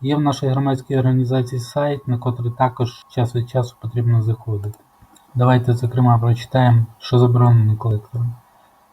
Є в нашій громадській організації сайт, на котрий також час від часу потрібно заходити. Давайте, зокрема, прочитаємо, що заборонено колектором.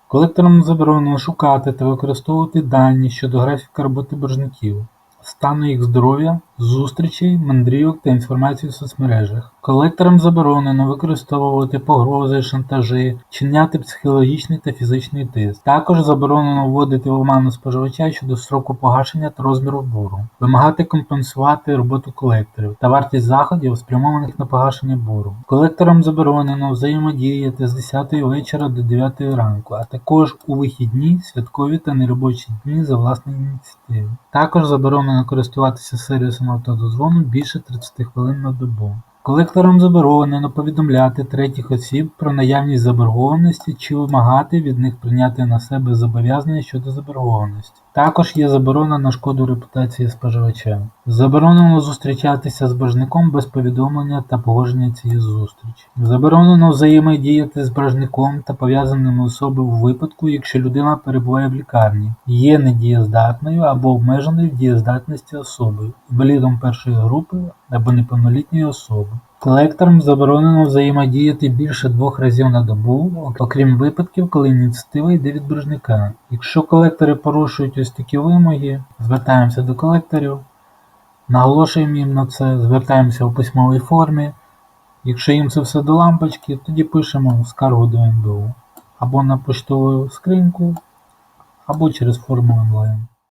Колекторам заборонено шукати та використовувати дані щодо графіка роботи боржників, стану їх здоров'я, зустрічей, мандрівок та інформації в соцмережах. Колекторам заборонено використовувати погрози, шантажі, чиняти психологічний та фізичний тиск. Також заборонено вводити в оману споживача щодо строку погашення та розміру боргу, вимагати компенсувати роботу колекторів та вартість заходів, спрямованих на погашення боргу. Колекторам заборонено взаємодіяти з 10 вечора до 9 ранку, а також у вихідні, святкові та неробочі дні за власної ініціативи. Також заборонено користуватися сервісом автодозвону більше 30 хвилин на добу. Колекторам заборонено повідомляти третіх осіб про наявність заборгованості чи вимагати від них прийняти на себе зобов'язання щодо заборгованості. Також є заборона на шкоду репутації споживача. Заборонено зустрічатися з боржником без повідомлення та погодження цієї зустрічі. Заборонено взаємодіяти з боржником та пов'язаними особами у випадку, якщо людина перебуває в лікарні, є недієздатною або обмеженою в дієздатності особою, інвалідом першої групи або неповнолітньою особою. Колекторам заборонено взаємодіяти більше двох разів на добу, окрім випадків, коли ініціатива йде від боржника. Якщо колектори порушують ось такі вимоги, звертаємося до колекторів, наголошуємо їм на це, звертаємося у письмовій формі. Якщо їм це все до лампочки, тоді пишемо скаргу до НБУ або на поштову скриньку, або через форму онлайн.